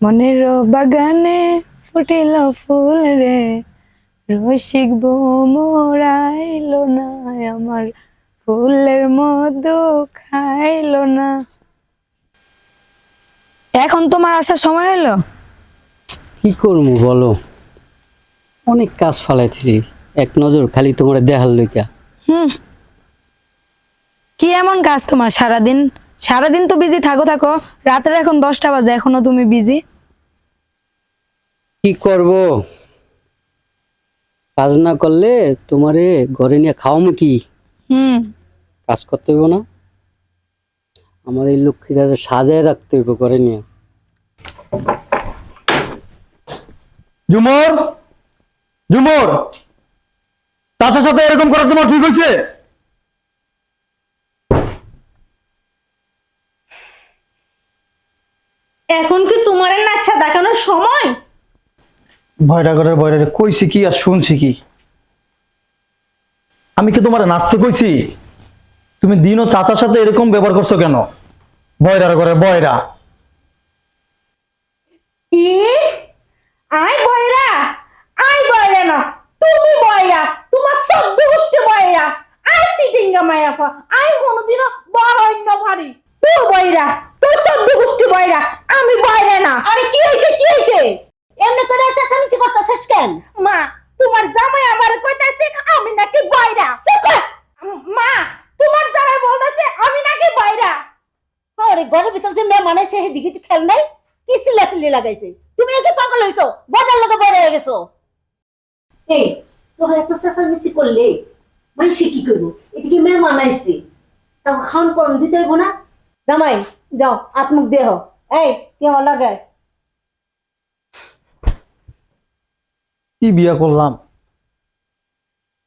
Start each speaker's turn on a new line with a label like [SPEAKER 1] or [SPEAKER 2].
[SPEAKER 1] মনের বাগানে ফুটিল ফুল রে রসিক মোরাইলো না আমার ফুলের মধু খাইলো না। এখন তোমার আসার সময় হলো
[SPEAKER 2] কি করব বলো? অনেক কাজ ফালাইছি এক নজর খালি তোমার দেখার লইকা
[SPEAKER 1] হুম। এমন কাজ তোমার সারাদিন? সারাদিন তো বিজি থাকো থাকো। রাতের এখন দশটা বাজে এখনও তুমি বিজি
[SPEAKER 2] কি করব? কাজ না করলে তোমারে ঘরে নিয়ে খাওয়ামো কি?
[SPEAKER 1] হুম।
[SPEAKER 2] কাজ করতে হইব না। আমার এই লক্ষ্মীটারে সাজায় রাখতে হইব ঘরে নিয়ে।
[SPEAKER 3] ঝুমুর ঝুমুর চাচার সাথে এরকম করা তোমার ঠিক হয়েছে
[SPEAKER 4] এখন কি তোমার নাচটা দেখানোর সময়?
[SPEAKER 3] ভয়টা করে ভয়টা কইছি কি আর শুনছি কি? আমি কি তোমার নাচতে কইছি? তুমি দিন ও চাচার সাথে এরকম ব্যবহার করছ কেন? বয়রা করে বয়রা
[SPEAKER 4] কি? আই বয়রা আই বয়রা না! তুমি বয়রা তোমার সদ্য গোষ্ঠী বয়রা আই সিটিংগা মায়াফা আই কোনোদিনও বড় অন্য ভারি। তুই বয়রা তোর সদ্য গোষ্ঠী বয়রা আমি বয়রা না। আরে কি হয়েছে কি হয়েছে? এমনি করে চেঁচামেচি করতেছিস কেন? মা তোমার জামাই আমার কইতাছে আমি নাকি বয়রা। মা তোমার জামাই বলতেছে আমি নাকি বয়রা।
[SPEAKER 5] আরে ঘরের ভিতর যে মেয়ে মানাইছে সেদিকে তো খেল নাই? কি চিল্লা চিল্লি লাগাইছে? তুমি একে পাগল হইছো? বাজার লোকে বড় হয়ে গেছো। এই তোরা এত চেঁচামেচি করলে মানুষে কি করব? এদিকে মেয়ে মানাইছে তাও খাওয়ান করণ দিতে হইব না? জামাই যাও আত্মুখ দেহ। এই কেউ লাগায়
[SPEAKER 3] কি বিয়া করলাম?